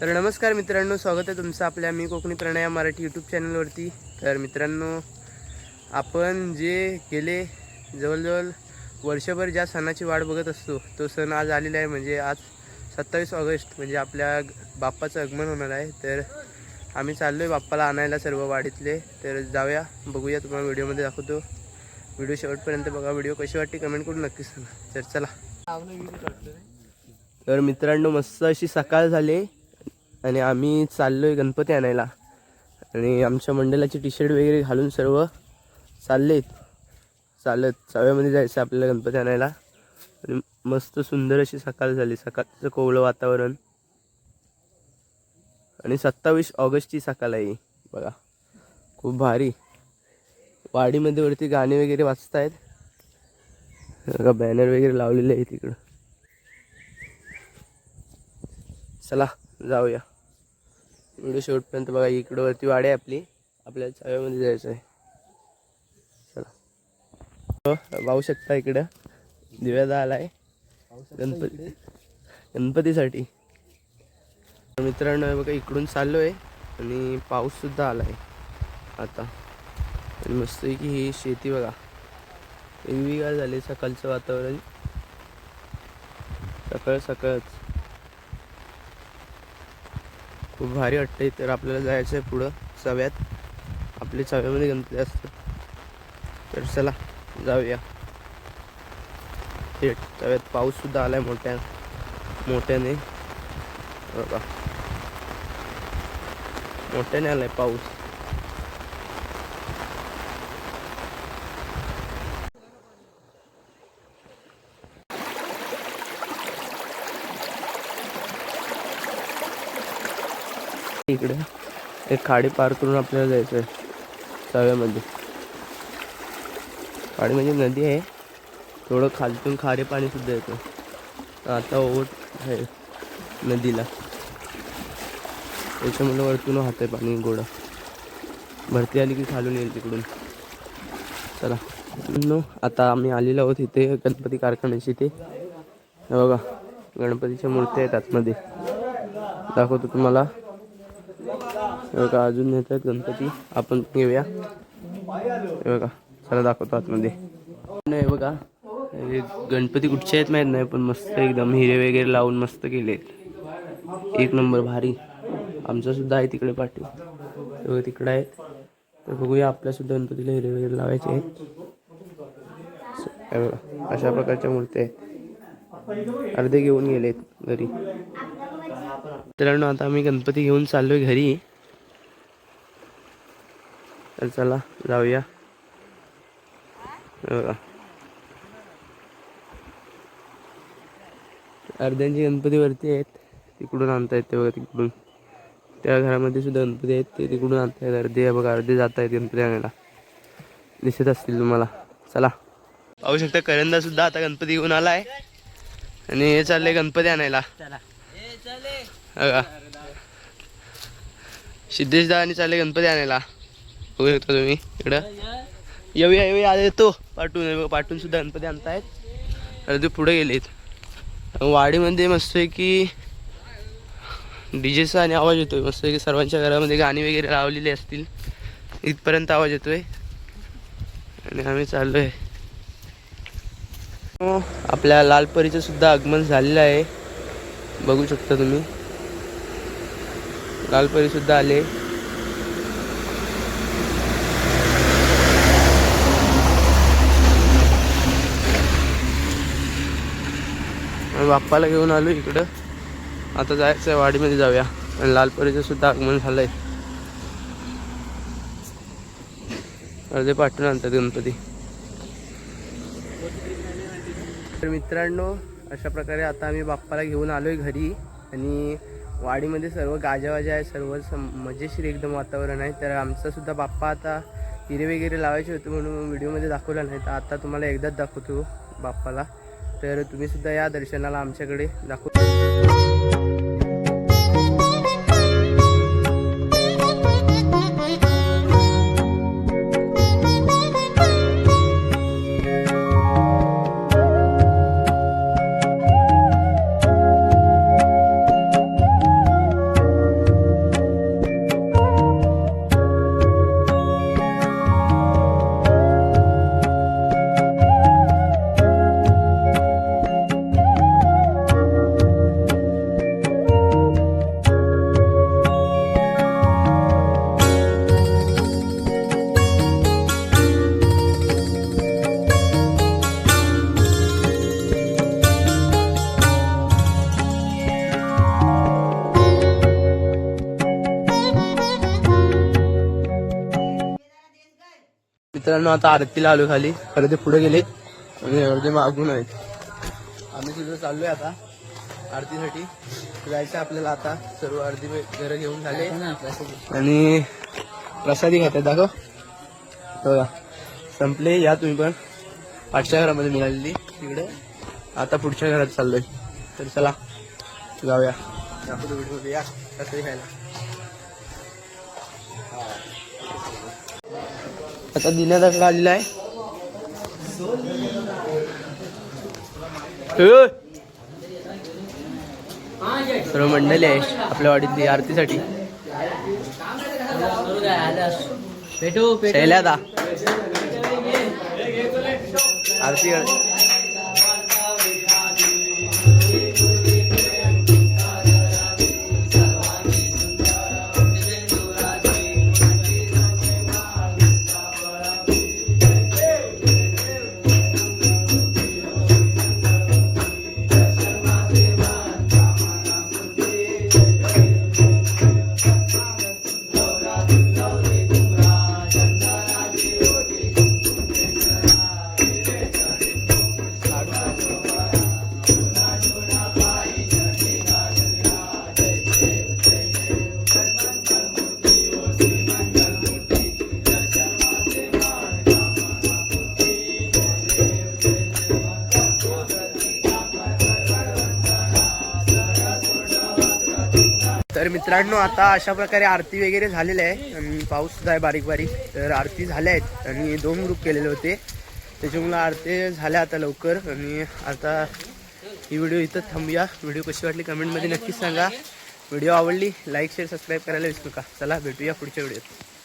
तर नमस्कार मित्रांनो स्वागत आहे तुमचं आपल्या मी कोकणी प्रणया मराठी यूट्यूब चॅनलवरती तर मित्रांनो आपण जे गेले जवळजवळ वर्षभर ज्या सणाची वाट बघत असतो तो सण आज आलेला आहे म्हणजे आज सत्तावीस ऑगस्ट म्हणजे आपल्या बाप्पाचं आगमन होणार आहे. तर आम्ही चाललो आहे बाप्पाला आणायला सर्व वाडीतले. तर जाऊया बघूया तुम्हाला व्हिडिओमध्ये दाखवतो. व्हिडिओ शेवटपर्यंत बघा व्हिडिओ कशी वाटते कमेंट करून नक्कीच सांगा. तर चला. तर मित्रांनो मस्त अशी सकाळ झाली. आणि आम्ही चाललो आहे गणपती आणायला. आणि आमच्या मंडळाचे टी शर्ट वगैरे घालून सर्व चाललेत. चालत चाव्यामध्ये जायचं आपल्याला गणपती आणायला. आणि मस्त सुंदर अशी सकाळ झाली. सकाळचं कोवळं वातावरण. आणि सत्तावीस ऑगस्टची सकाळ आहे. बघा खूप भारी. वाडीमध्ये वरती गाणे वगैरे वाजतायत. बघा बॅनर वगैरे लावलेले आहे तिकडं चला जाऊया. व्हिडिओ शेवटपर्यंत बघा इकडं वरती वाडी आहे आपली. आपल्याला चाव्यामध्ये जायचं आहे. चला. हो, पाहू शकता इकडं. दिव्यादा आलाय. गणपती गणपतीसाठी. मित्रांनो बघा इकडून चाललो आहे आणि पाऊस सुद्धा आलाय. आता. आणि मस्त की ही शेती बघा. हिरवीगार झाली सकाळचं वातावरण. सकाळ सकाळच. खूप भारी वाटतंय. तर आपल्याला जायचं आहे पुढं चव्यात आपले चव्यामध्ये गणपती असतात तर चला जाऊया. थेट चव्यात पाऊससुद्धा आला आहे मोठ्या मोठ्याने. बघा. मोठ्याने आलाय पाऊस. इकडे. एक खाडी पार करून आपल्याला जायचं आहे तव्यामध्ये खाडी म्हणजे नदी आहे. थोडं खालतून खारे पाणीसुद्धा येतं. आता ओट आहे नदीला. त्याच्यामुळे वरतून वाहत आहे पाणी गोडं भरती आली की खालून येईल तिकडून. चला. नो आता आम्ही आलेलो आहोत इथे गणपती कारखान्याची इथे. बघा गणपतीच्या मूर्त्या आहेत आतमध्ये. दाखवतो तुम्हाला. बघा अजून येत आहेत गणपती. आपण घेऊया हे बघा चला दाखवतो आतमध्ये. नाही बघा. हे गणपती कुठचे आहेत माहीत नाही पण मस्त एकदम हिरे वगैरे लावून मस्त केले एक नंबर भारी. आमचा सुद्धा आहे तिकडे पाठी बघा तिकडे आहेत. तर बघूया आपल्या सुद्धा गणपतीला हिरे वगैरे लावायचे आहेत. बघा अशा प्रकारच्या मूर्त्या आहेत. अर्धे घेऊन गेलेत घरी. मित्रांनो आता आम्ही गणपती घेऊन चाललोय घरी. तर चला जाऊया. हे बघा अर्ध्यांची गणपती वरती आहेत. तिकडून आणता येते बघा तिकडून. त्या घरामध्ये सुद्धा गणपती आहेत. ते तिकडून आणता आहेत अर्धे आहे बघा अर्धे जात आहेत गणपती आणायला. दिसत असतील तुम्हाला. चला. पाहू शकता करंदा सुद्धा आता गणपती घेऊन आलाय. आणि हे चाललंय गणपती आणायला. बघा सिद्धेश दा आणि चालले गणपती आणायला. बघू शकता तुम्ही. इकडं. येऊया येऊया. आले येतो. पाठवून हे सुद्धा गणपती आणतायत. अर्धे पुढे गेलेत. वाडीमध्ये मस्त आहे की डीजेचा आणि आवाज येतोय. मस्त आहे की सर्वांच्या घरामध्ये गाणी वगैरे लावलेली असतील. इथपर्यंत आवाज येतोय. आणि आम्ही चाललोय. हो, आपल्या लालपरीचं सुद्धा आगमन झालेलं आहे. बघू शकता तुम्ही. लालपरी सुद्धा आले. बाप्पाला घेऊन आलो इकडं. आता जायचं आहे वाडीमध्ये जाऊया. आणि लालपरीचं सुद्धा आगमन झालंय. अर्धे पाठवून आणतात गणपती. तर मित्रांनो अशा प्रकारे आता आम्ही बाप्पाला घेऊन आलोय घरी. आणि वाडीमध्ये सर्व गाजावाजा आहे सर्व मजेशीर एकदम वातावरण आहे. तर आमचा सुद्धा बाप्पा आता हिरे वगैरे लावायचे होते म्हणून व्हिडिओमध्ये दाखवला नाही. तर आता तुम्हाला एकदाच दाखवतो बाप्पाला. तर तुम्ही सुद्धा या दर्शनाला आमच्याकडे दाखव मित्रांनो आता आरतीला आलो खाली. खरं ते पुढे गेले आणि अर्धे मागून आहेत. आम्ही तिथं चाललोय आता आरतीसाठी. जायचं आपल्याला आता. सर्व अर्धी घरं घेऊन झाले. आणि प्रसादी खात्यात दाखव. बघा. संपले. या तुम्ही पण. पाठच्या घरामध्ये मिळालेली. तिकडे. आता पुढच्या घरात चाललोय. तर चला जाऊया. व्हिडिओ या प्रसादी खायला. आता दिनादाकडे आलेला आहे! सर्व मंडळी आहे आपल्या वाडीतली आरतीसाठी. दा. आरती मित्रांनो आता अशा प्रकारे आरती वगैरे झालेली आहे. आणि पाऊस सुद्धा आहे बारीक बारीक. तर आरती झाल्या आहेत. आणि दोन ग्रुप केलेले होते. त्याच्यामुळे आरती झाल्या आता लवकर. आणि आता ही व्हिडिओ इथं थांबूया. व्हिडिओ कशी वाटली कमेंटमध्ये नक्कीच सांगा. व्हिडिओ आवडली लाईक शेअर सबस्क्राईब करायला विसरू नका. चला भेटूया पुढच्या व्हिडिओत